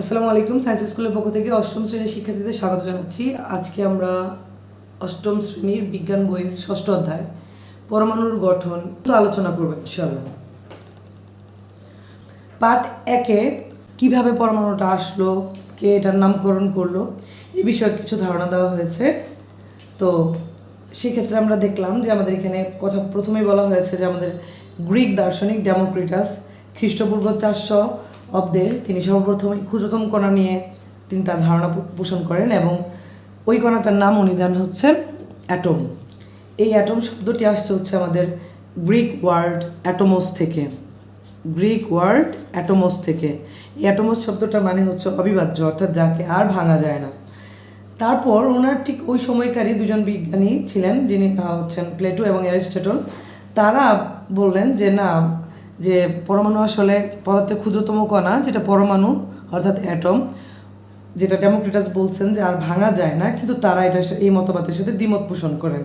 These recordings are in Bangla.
আসসালামু আলাইকুম সায়েন্স স্কুলের পক্ষ থেকে অষ্টম শ্রেণির শিক্ষার্থীদের স্বাগত জানাচ্ছি। আজকে আমরা অষ্টম শ্রেণির বিজ্ঞান বইয়ের ষষ্ঠ অধ্যায়, পরমাণুর গঠন আলোচনা করব ইনশাল্লাহ পাঠ একে কীভাবে পরমাণুটা আসলো, কে এটার নামকরণ করল, এ বিষয়ে কিছু ধারণা দেওয়া হয়েছে। তো সেক্ষেত্রে আমরা দেখলাম যে আমাদের এখানে কথা প্রথমেই বলা হয়েছে যে আমাদের গ্রিক দার্শনিক ডেমোক্রিটাস, খ্রিস্টপূর্ব চারশো অব্দে তিনি সর্বপ্রথম ক্ষুদ্রতম কণা নিয়ে তিনি তার ধারণা পোষণ করেন এবং ওই কণাটার নাম উনি দেন হচ্ছেন অ্যাটম এই অ্যাটম শব্দটি আসছে হচ্ছে আমাদের গ্রিক ওয়ার্ড অ্যাটোমোস থেকে। গ্রিক ওয়ার্ড অ্যাটোমোস থেকে। এই অ্যাটোমোস শব্দটা মানে হচ্ছে অবিভাজ্য, অর্থাৎ যাকে আর ভাঙা যায় না। তারপর ওনার ঠিক ওই সময়কারী দুজন বিজ্ঞানী ছিলেন, যিনি হচ্ছেন প্লেটো এবং অ্যারিস্টটল। তারা বললেন যে না যে পরমাণু আসলে পদার্থের ক্ষুদ্রতম কণা, যেটা পরমাণু, অর্থাৎ অ্যাটম যেটা ডেমোক্রেটাস বলছেন যে আর ভাঙা যায় না, কিন্তু তারা এটা এই মতবাদের সাথে দ্বিমত পোষণ করেন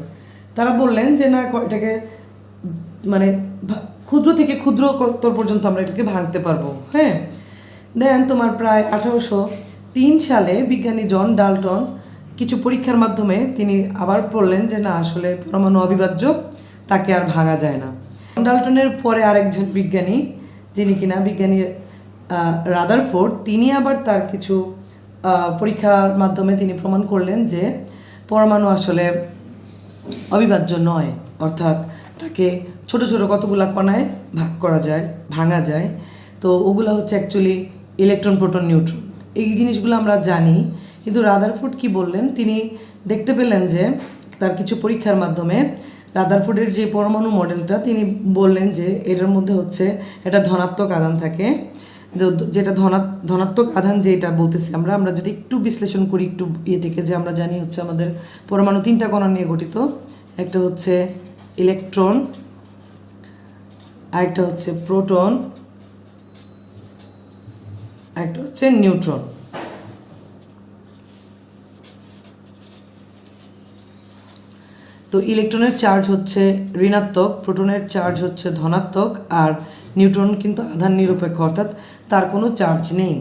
তারা বললেন যে না এটাকে মানে ক্ষুদ্র থেকে ক্ষুদ্র স্তর পর্যন্ত আমরা এটাকে ভাঙতে পারব। হ্যাঁ? দেন তোমার প্রায় আঠারোশো তিন সালে বিজ্ঞানী জন ডাল্টন কিছু পরীক্ষার মাধ্যমে তিনি আবার বললেন যে না, আসলে পরমাণু অবিভাজ্য, তাকে আর ভাঙা যায় না। ডাল্টনের পরে আরেকজন বিজ্ঞানী, যিনি কিনা বিজ্ঞানী রাদারফোর্ড, তিনি আবার তার কিছু পরীক্ষার মাধ্যমে তিনি প্রমাণ করলেন যে পরমাণু আসলে অবিভাজ্য নয়। অর্থাৎ তাকে ছোট ছোট কতগুলা কণায় ভাগ করা যায়, ভাঙা যায়। তো ওগুলো হচ্ছে অ্যাকচুয়ালি ইলেকট্রন প্রোটন নিউট্রন এই জিনিসগুলো আমরা জানি, কিন্তু রাদারফুড কি বললেন? তিনি দেখতে পেলেন যে তার কিছু পরীক্ষার মাধ্যমে রাদারফুডের যে পরমাণু মডেলটা, তিনি বললেন যে এটার মধ্যে হচ্ছে একটা ধনাত্মক আধান থাকে। যেটা ধনা ধনাত্মক আধান যেটা বলতেছি আমরা আমরা যদি একটু বিশ্লেষণ করি একটু ইয়ে থেকে যে আমরা জানি হচ্ছে আমাদের পরমাণু তিনটা কণা নিয়ে গঠিত। একটা হচ্ছে ইলেকট্রন, আরেকটা হচ্ছে প্রোটন, আরেকটা হচ্ছে নিউট্রন। তো ইলেকট্রনের চার্জ হচ্ছে ঋণাত্মক, প্রোটনের চার্জ হচ্ছে ধনাত্মক, আর নিউট্রন কিন্তু আধান নিরপেক্ষ, অর্থাৎ তার কোনো চার্জ নেই।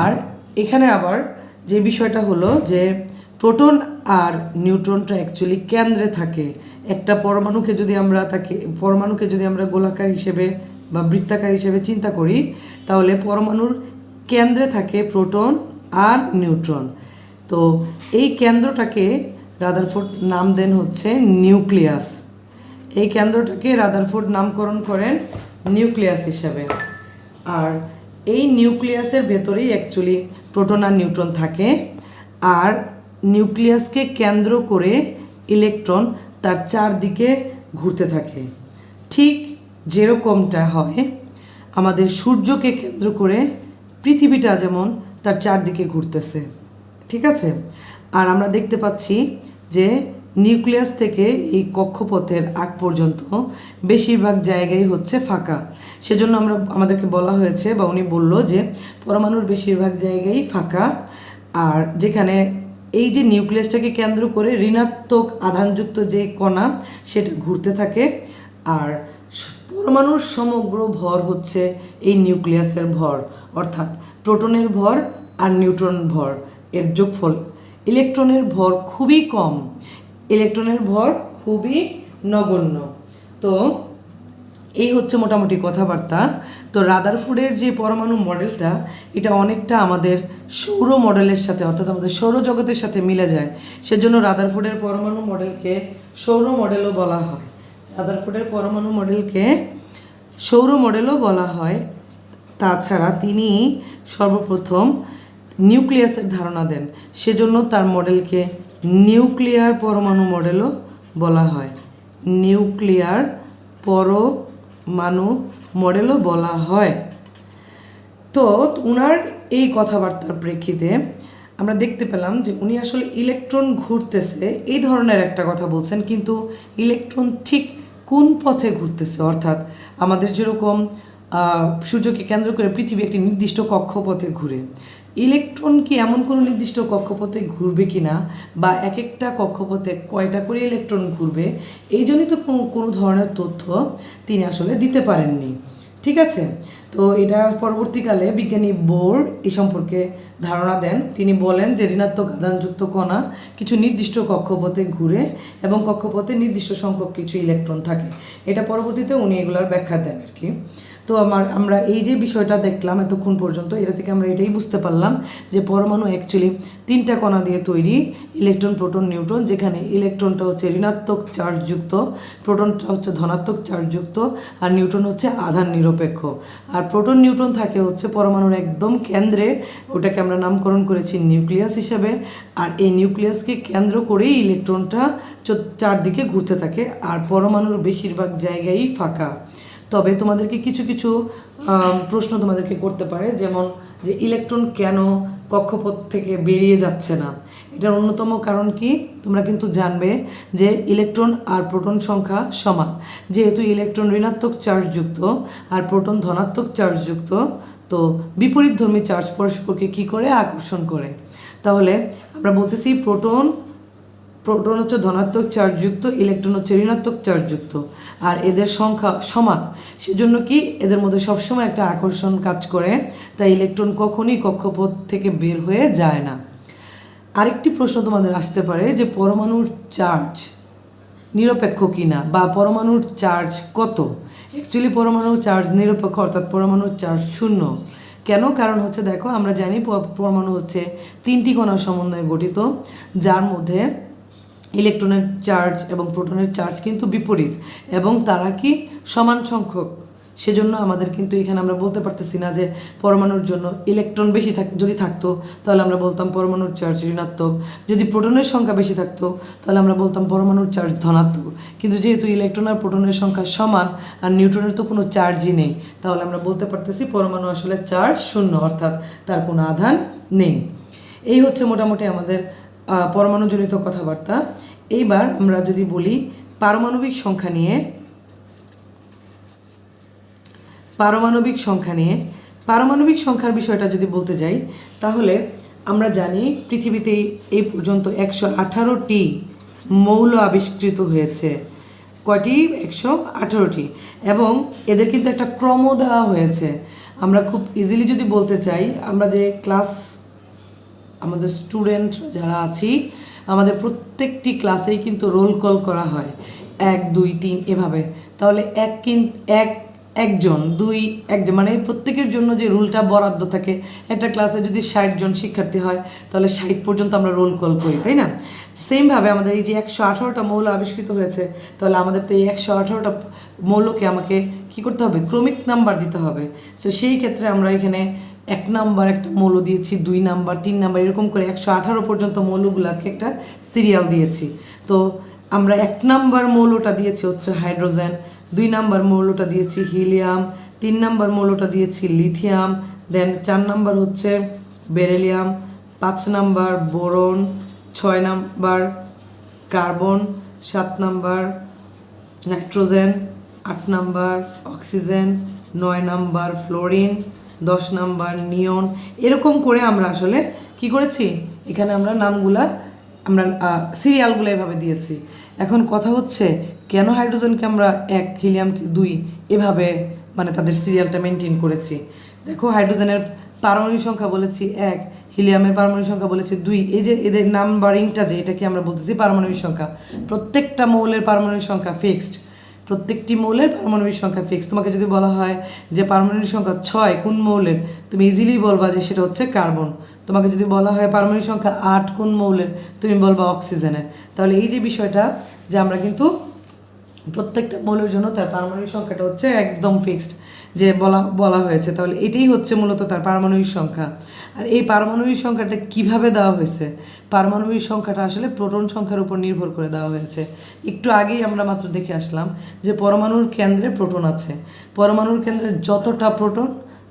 আর এখানে আবার যে বিষয়টা হলো যে প্রোটন আর নিউট্রনটা অ্যাকচুয়ালি কেন্দ্রে থাকে। একটা পরমাণুকে যদি আমরা তাকে, পরমাণুকে যদি আমরা গোলাকার হিসেবে বা বৃত্তাকার হিসেবে চিন্তা করি, তাহলে পরমাণুর কেন্দ্রে থাকে প্রোটন আর নিউট্রন। তো এই কেন্দ্রটাকে রাদারফোর্ড নাম দেন হচ্ছে নিউক্লিয়াস। এই কেন্দ্রটাকে রাদারফোর্ড নামকরণ করেন নিউক্লিয়াস হিসাবে। আর এই নিউক্লিয়াসের ভেতরেই অ্যাকচুয়ালি প্রোটন আর নিউট্রন থাকে। আর নিউক্লিয়াসকে কেন্দ্র করে ইলেকট্রন তার চারদিকে ঘুরতে থাকে। ঠিক যেরকমটা হয়, আমাদের সূর্যকে কেন্দ্র করে পৃথিবীটা যেমন তার চারদিকে ঘুরতেছে। ঠিক আছে? আর আমরা দেখতে পাচ্ছি যে নিউক্লিয়াস থেকে এই কক্ষপথের আগ পর্যন্ত বেশিরভাগ জায়গায় হচ্ছে ফাঁকা। সেজন্য আমরা আমাদেরকে বলা হয়েছে বা উনি বলল যে পরমাণুর বেশিরভাগ জায়গায় ফাঁকা আর যেখানে এই যে নিউক্লিয়াসটাকে কেন্দ্র করে ঋণাত্মক আধানযুক্ত যে কণা সেটা ঘুরতে থাকে আর পরমাণুর সমগ্র ভর হচ্ছে এই নিউক্লিয়াসের ভর, অর্থাৎ প্রোটনের ভর আর নিউট্রন ভর, এর যোগফল ইলেকট্রনের ভর খুবই কম। ইলেকট্রনের ভর খুবই নগণ্য। তো এই হচ্ছে মোটামুটি কথাবার্তা। তো রাদারফুডের যে পরমাণু মডেলটা, এটা অনেকটা আমাদের সৌর মডেলের সাথে, অর্থাৎ আমাদের সৌরজগতের সাথে মিলে যায়। সেজন্য রাদারফুডের পরমাণু মডেলকে সৌর মডেলও বলা হয়। রাদারফুডের পরমাণু মডেলকে সৌর মডেলও বলা হয়। তাছাড়া তিনি সর্বপ্রথম নিউক্লিয়াসের ধারণা দেন। সেজন্য তার মডেলকে নিউক্লিয়ার পরমাণু মডেলও বলা হয়। নিউক্লিয়ার পরমাণু মডেলও বলা হয়। তো উনার এই কথাবার্তার প্রেক্ষিতে আমরা দেখতে পেলাম যে উনি আসলে ইলেকট্রন ঘুরতেছে, এই ধরনের একটা কথা বলছেন, কিন্তু ইলেকট্রন ঠিক কোন পথে ঘুরতেছে? অর্থাৎ আমাদের যেরকম সূর্যকে কেন্দ্র করে পৃথিবী একটি নির্দিষ্ট কক্ষপথে ঘুরে। ইলেকট্রন কি এমন কোনো নির্দিষ্ট কক্ষপথে ঘুরবে কি না বা এক একটা কক্ষপথে কয়টা করে ইলেকট্রন ঘুরবে? এই জন্যই তো কোনো ধরনের তথ্য তিনি আসলে দিতে পারেননি। ঠিক আছে? তো এটা পরবর্তীকালে বিজ্ঞানী বোর এ সম্পর্কে ধারণা দেন। তিনি বলেন যে ঋণাত্মক আধানযুক্ত কণা কিছু নির্দিষ্ট কক্ষপথে ঘুরে এবং কক্ষপথে নির্দিষ্ট সংখ্যক কিছু ইলেকট্রন থাকে। এটা পরবর্তীতে উনি এগুলোর ব্যাখ্যা দেন আর কি। তো আমার, আমরা এই যে বিষয়টা দেখলাম এতক্ষণ পর্যন্ত, এটা থেকে আমরা এটাই বুঝতে পারলাম যে পরমাণু অ্যাকচুয়ালি তিনটা কণা দিয়ে তৈরি ইলেকট্রন প্রোটন নিউট্রন যেখানে ইলেকট্রনটা হচ্ছে ঋণাত্মক চার্জযুক্ত প্রোটনটা হচ্ছে ধনাত্মক চার্জযুক্ত আর নিউট্রন হচ্ছে আধান নিরপেক্ষ। আর প্রোটন নিউট্রন থাকে হচ্ছে পরমাণুর একদম কেন্দ্রে, ওটাকে আমরা নামকরণ করেছি নিউক্লিয়াস হিসাবে, আর এই নিউক্লিয়াসকে কেন্দ্র করেই ইলেকট্রনটা চারদিকে ঘুরতে থাকে, আর পরমাণুর বেশিরভাগ জায়গায়ই ফাঁকা। তবে তোমাদেরকে কিছু কিছু প্রশ্ন তোমাদেরকে করতে পারে, যেমন যে ইলেকট্রন কেন কক্ষপথ থেকে বেরিয়ে যাচ্ছে না? এটার অন্যতম কারণ কি? তোমরা কিন্তু জানবে যে ইলেকট্রন আর প্রোটন সংখ্যা সমান। যেহেতু ইলেকট্রন ঋণাত্মক চার্জযুক্ত আর প্রোটন ধনাত্মক চার্জযুক্ত তো বিপরীতধর্মী চার্জ পরস্পরকে কি করে? আকর্ষণ করে। তাহলে আমরা বলতেছি প্রোটন প্রোটন হচ্ছে ধনাত্মক চার্জযুক্ত, ইলেকট্রন হচ্ছে ঋণাত্মক চার্জযুক্ত। আর এদের সংখ্যা সমান। সেজন্য কি এদের মধ্যে সবসময় একটা আকর্ষণ কাজ করে, তাই ইলেকট্রন কখনই কক্ষপথ থেকে বের হয়ে যায় না। আরেকটি প্রশ্ন তোমাদের আসতে পারে যে পরমাণুর চার্জ নিরপেক্ষ কিনা বা পরমাণুর চার্জ কত? অ্যাকচুয়ালি পরমাণুর চার্জ নিরপেক্ষ, অর্থাৎ পরমাণুর চার্জ শূন্য। কেন? কারণ হচ্ছে দেখো, আমরা জানি পরমাণু হচ্ছে তিনটি কণার সমন্বয়ে গঠিত, যার মধ্যে ইলেকট্রনের চার্জ এবং প্রোটনের চার্জ কিন্তু বিপরীত। এবং তারা কি সমান সংখ্যক? সেজন্য আমাদের কিন্তু এখানে আমরা বলতে পারতেছি না যে পরমাণুর জন্য ইলেকট্রন বেশি থাক যদি থাকতো, তাহলে আমরা বলতাম পরমাণুর চার্জ ঋণাত্মক। যদি প্রোটনের সংখ্যা বেশি থাকতো, তাহলে আমরা বলতাম পরমাণুর চার্জ ধনাত্মক। কিন্তু যেহেতু ইলেকট্রন আর প্রোটনের সংখ্যা সমান আর নিউট্রনের তো কোনো চার্জই নেই, তাহলে আমরা বলতে পারতেছি পরমাণু আসলে চার্জ শূন্য, অর্থাৎ তার কোনো আধান নেই। এই হচ্ছে মোটামুটি আমাদের পরমাণুজনিত কথাবার্তা। এইবার আমরা যদি বলি পারমাণবিক সংখ্যা নিয়ে, পারমাণবিক সংখ্যা নিয়ে, পারমাণবিক সংখ্যার বিষয়টা যদি বলতে যাই, তাহলে আমরা জানি পৃথিবীতে এই পর্যন্ত একশো আঠারোটি মৌল আবিষ্কৃত হয়েছে। কয়টি? একশো আঠারোটি। এবং এদের কিন্তু একটা ক্রম দেওয়া হয়েছে। আমরা খুব ইজিলি যদি বলতে চাই, আমরা যে ক্লাস আমাদের স্টুডেন্ট যারা আছি, আমাদের প্রত্যেকটি ক্লাসেই কিন্তু রোল কল করা হয়। এক, দুই, তিন, এভাবে। তাহলে এক কিন এক একজন, দুই, একজন মানে প্রত্যেকের জন্য যে রুলটা বরাদ্দ থাকে, একটা ক্লাসে যদি ষাট জন শিক্ষার্থী হয়, তাহলে ষাট পর্যন্ত আমরা রোল কল করি, তাই না? সেমভাবে আমাদের এই যে একশো আঠারোটা মৌল আবিষ্কৃত হয়েছে, তাহলে আমাদের তো এই একশো আঠারোটা মৌলকে আমাকে কি করতে হবে? ক্রমিক নাম্বার দিতে হবে। তো সেই ক্ষেত্রে আমরা এখানে এক নাম্বার একটা মৌল দিয়েছি, দুই নাম্বার তিন নাম্বার এরকম করে একশো আঠারো পর্যন্ত মৌলগুলোকে একটা সিরিয়াল দিয়েছি। তো আমরা এক নাম্বার মৌলটা দিয়েছি হচ্ছে হাইড্রোজেন দুই নাম্বার মৌলটা দিয়েছি হিলিয়াম, তিন নাম্বার মৌলটা দিয়েছি লিথিয়াম, দেন চার নাম্বার হচ্ছে বেরেলিয়াম, পাঁচ নাম্বার বোরন, ছয় নাম্বার কার্বন, সাত নাম্বার নাইট্রোজেন, আট নাম্বার অক্সিজেন, নয় নাম্বার ফ্লোরিন, দশ নাম্বার নিয়ন। এরকম করে আমরা আসলে কি করেছি? এখানে আমরা নামগুলা, আমরা সিরিয়ালগুলো এভাবে দিয়েছি। এখন কথা হচ্ছে, কেন হাইড্রোজেনকে আমরা এক হিলিয়ামকে দুই এভাবে মানে তাদের সিরিয়ালটা মেনটেন করেছি? দেখো, হাইড্রোজেনের পারমাণবিক সংখ্যা বলেছি এক, হিলিয়ামের পারমাণবিক সংখ্যা বলেছি দুই। এই যে এদের নাম্বারিংটা যে এটাকে আমরা বলতেছি পারমাণবিক সংখ্যা, প্রত্যেকটা মৌলের পারমাণবিক সংখ্যা ফিক্সড প্রত্যেকটি মৌলের পারমাণবিক সংখ্যা ফিক্স তোমাকে যদি বলা হয় যে পারমাণবিক সংখ্যা ছয়, কোন মৌলের? তুমি ইজিলি বলবা যে সেটা হচ্ছে কার্বন তোমাকে যদি বলা হয় পারমাণবিক সংখ্যা আট কোন মৌলের, তুমি বলবা অক্সিজেনের। তাহলে এই যে বিষয়টা যে আমরা কিন্তু প্রত্যেকটা মৌলের জন্য তার পারমাণবিক সংখ্যাটা হচ্ছে একদম ফিক্সড যে বলা বলা হয়েছে। তাহলে এটাই হচ্ছে মূলত তার পারমাণবিক সংখ্যা। আর এই পারমাণবিক সংখ্যাটা কীভাবে দেওয়া হয়েছে? পারমাণবিক সংখ্যাটা আসলে প্রোটন সংখ্যার উপর নির্ভর করে দেওয়া হয়েছে। একটু আগেই আমরা মাত্র দেখে আসলাম যে পরমাণুর কেন্দ্রে প্রোটন আছে। পরমাণুর কেন্দ্রে যতটা প্রোটন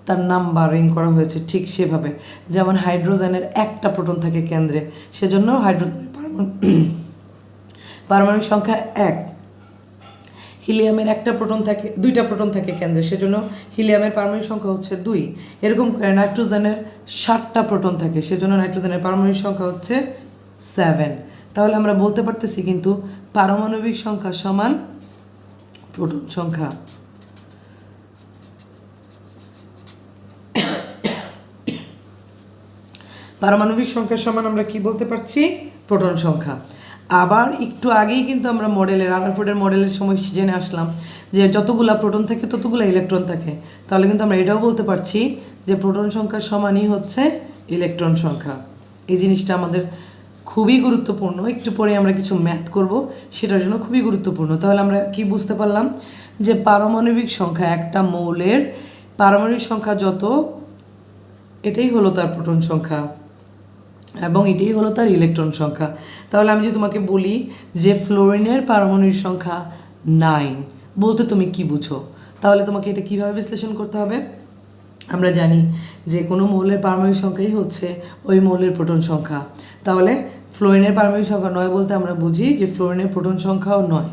তার নাম্বারিং করা হয়েছে ঠিক সেভাবে। যেমন হাইড্রোজেনের একটা প্রোটন থাকে কেন্দ্রে, সেজন্য হাইড্রোজেনের পারমাণু পারমাণবিক সংখ্যা এক। হিলিয়ামের একটা প্রোটন থাকে, দুইটা প্রোটন থাকে কেন্দ্রে, সেজন্য হিলিয়ামের পারমাণবিক সংখ্যা হচ্ছে দুই। এরকম করে নাইট্রোজেনের ষাটটা প্রোটন থাকে, সেজন্য নাইট্রোজেনের পারমাণবিক সংখ্যা হচ্ছে সেভেন। তাহলে আমরা বলতে পারতেছি কিন্তু পারমাণবিক সংখ্যা সমান প্রোটন সংখ্যা। পারমাণবিক সংখ্যার সমান আমরা কি বলতে পারছি? প্রোটন সংখ্যা। আবার একটু আগেই কিন্তু আমরা মডেলের আদারফোর্ডের মডেলের সময় জেনে আসলাম যে যতগুলা প্রোটন থাকে, ততগুলো ইলেকট্রন থাকে। তাহলে কিন্তু আমরা এটাও বলতে পারছি যে প্রোটন সংখ্যার সমানই হচ্ছে ইলেকট্রন সংখ্যা। এই জিনিসটা আমাদের খুবই গুরুত্বপূর্ণ। একটু পরে আমরা কিছু ম্যাথ করব, সেটার জন্য খুবই গুরুত্বপূর্ণ। তাহলে আমরা কি বুঝতে পারলাম? যে পারমাণবিক সংখ্যা একটা মৌলের, পারমাণবিক সংখ্যা যত, এটাই হলো তার প্রোটন সংখ্যা। এবং এটাই হলো তার ইলেকট্রন সংখ্যা। তাহলে আমি যদি তোমাকে বলি যে ফ্লোরিনের পারমাণবিক সংখ্যা নাইন বলতে তুমি কি বুঝো? তাহলে তোমাকে এটা কীভাবে বিশ্লেষণ করতে হবে? আমরা জানি যে কোনো মৌলের পারমাণবিক সংখ্যাই হচ্ছে ওই মৌলের প্রোটন সংখ্যা। তাহলে ফ্লোরিনের পারমাণবিক সংখ্যা নয় বলতে আমরা বুঝি যে ফ্লোরিনের প্রোটন সংখ্যাও নয়।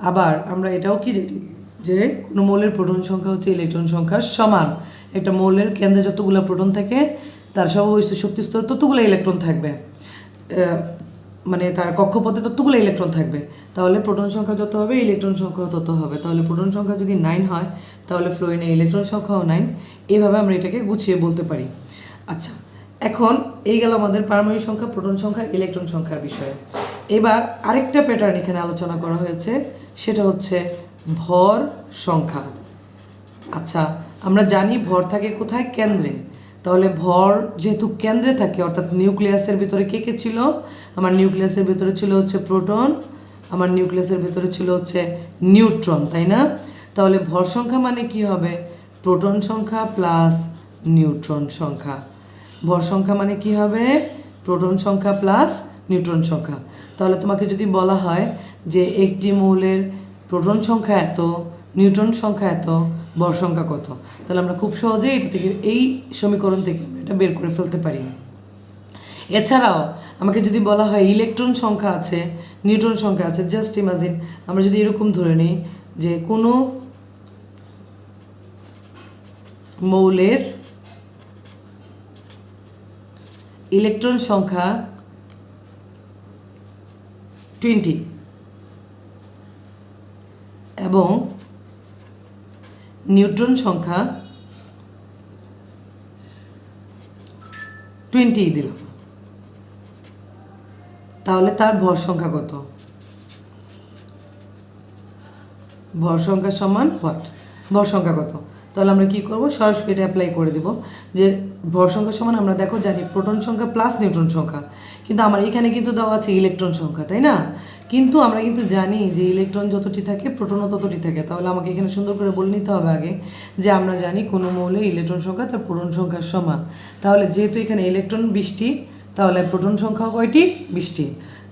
আবার আমরা এটাও কি জানি যে কোনো মৌলের প্রোটন সংখ্যা হচ্ছে ইলেকট্রন সংখ্যার সমান। একটা মৌলের কেন্দ্রে যতগুলো প্রোটন থাকে তার সর্ববস্তু শক্তি স্তর ততগুলো ইলেকট্রন থাকবে। মানে তার কক্ষপথে ততগুলো ইলেকট্রন থাকবে। তাহলে প্রোটন সংখ্যা যত হবে ইলেকট্রন সংখ্যাও তত হবে। তাহলে প্রোটন সংখ্যা যদি নাইন হয়, তাহলে ফ্লোরিনে ইলেকট্রন সংখ্যাও নাইন এইভাবে আমরা এটাকে গুছিয়ে বলতে পারি। আচ্ছা এখন এই গেল আমাদের পারমাণবিক সংখ্যা প্রোটন সংখ্যা ইলেকট্রন সংখ্যার বিষয়ে। এবার আরেকটা প্যাটার্ন এখানে আলোচনা করা হয়েছে, সেটা হচ্ছে ভর সংখ্যা। আচ্ছা আমরা জানি ভর থাকে কোথায়? কেন্দ্রে। তাহলে ভর যেহেতু কেন্দ্রে থাকে, অর্থাৎ নিউক্লিয়াসের ভিতরে কে কে ছিল? আমার নিউক্লিয়াসের ভিতরে ছিল হচ্ছে প্রোটন, আমার নিউক্লিয়াসের ভিতরে ছিল হচ্ছে নিউট্রন, তাই না? তাহলে ভর সংখ্যা মানে কি হবে? প্রোটন সংখ্যা প্লাস নিউট্রন সংখ্যা। ভর সংখ্যা মানে কি হবে? প্রোটন সংখ্যা প্লাস নিউট্রন সংখ্যা। তাহলে তোমাকে যদি বলা হয় যে একটি মৌলের প্রোটন সংখ্যা এত, নিউট্রন সংখ্যা এত ভর সংখ্যা কত? তাহলে আমরা খুব সহজেই এটা থেকে এই সমীকরণ থেকে আমরা এটা বের করে ফেলতে পারি। এছাড়াও আমাকে যদি বলা হয় ইলেকট্রন সংখ্যা আছে, নিউট্রন সংখ্যা আছে জাস্ট ইমাজিন আমরা যদি এরকম ধরে নিই যে কোনো মৌলের ইলেকট্রন সংখ্যা টোয়েন্টি এবং নিউট্রন সংখ্যা টোয়েন্টি দিলাম। তাহলে তার ভর সংখ্যা কত? ভর সংখ্যা সমান হোয়াট ভর সংখ্যা কত? তাহলে আমরা কি করব? সরাসরি এটা অ্যাপ্লাই করে দেব। যে ভর সংখ্যা সমান, আমরা দেখো জানি প্রোটন সংখ্যা প্লাস নিউট্রন সংখ্যা। কিন্তু আমার এখানে কিন্তু দেওয়া আছে ইলেকট্রন সংখ্যা, তাই না? কিন্তু আমরা কিন্তু জানি যে ইলেকট্রন যতটি থাকে প্রোটনও ততটি থাকে। তাহলে আমাকে এখানে সুন্দর করে বলে নিতে হবে আগে যে আমরা জানি কোনো মৌলের ইলেকট্রন সংখ্যা তার প্রোটন সংখ্যার সমান। তাহলে যেহেতু এখানে ইলেকট্রন বিশটি তাহলে প্রোটন সংখ্যা কয়টি? বিশটি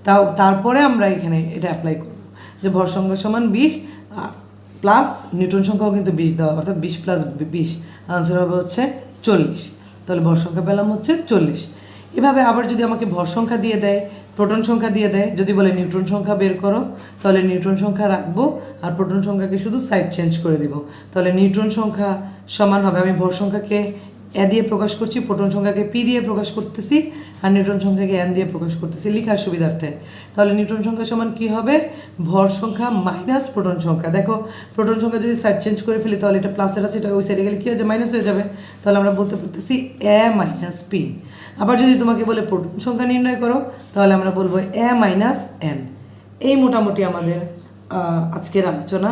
তাও তারপরে আমরা এখানে এটা অ্যাপ্লাই করব। যে ভর সংখ্যা সমান বিশ প্লাস নিউটন সংখ্যাও কিন্তু বিশ দেওয়া অর্থাৎ বিশ প্লাস বিশ আনসার হবে হচ্ছে চল্লিশ। তাহলে ভর সংখ্যা পেলাম হচ্ছে চল্লিশ। এভাবে আবার যদি আমাকে ভর সংখ্যা দিয়ে দেয়, প্রোটন সংখ্যা দিয়ে দেয়, যদি বলে নিউট্রন সংখ্যা বের করো, তাহলে নিউট্রন সংখ্যা রাখব আর প্রোটন সংখ্যাকে শুধু সাইড চেঞ্জ করে দিব। তাহলে নিউট্রন সংখ্যা সমান হবে, আমি ভর সংখ্যাকে এ দিয়ে প্রকাশ করছি, প্রোটন সংখ্যাকে পি দিয়ে প্রকাশ করতেছি আর নিউট্রন সংখ্যাকে এন দিয়ে প্রকাশ করতেছি লিখার সুবিধার্থে। তাহলে নিউট্রন সংখ্যা সমান কি হবে? ভর সংখ্যা মাইনাস প্রোটন সংখ্যা। দেখো, প্রোটন সংখ্যা যদি সাইড চেঞ্জ করে ফেলি, তাহলে এটা প্লাসের আছে, এটা ওই সাইডে গেলে কী হয়ে যাবে মাইনাস হয়ে যাবে। তাহলে আমরা বলতে পারতেছি এ মাইনাস পি আবার যদি তোমাকে বলে প্রোটন সংখ্যা নির্ণয় করো, তাহলে আমরা বলব এ মাইনাস এন এই মোটামুটি আমাদের আজকের আলোচনা।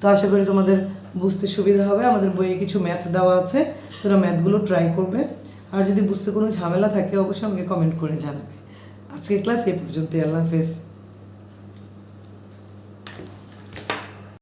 তো আশা করি তোমাদের বুঝতে সুবিধা হবে। আমাদের বইয়ে কিছু ম্যাথ দেওয়া আছে। তোমরা ম্যাথগুলো ট্রাই করবে। আর যদি বুঝতে কোনো ঝামেলা থাকে, অবশ্যই আমাকে কমেন্ট করে জানাবে। আজকের ক্লাস এ পর্যন্তই, আল্লাহ হাফেজ।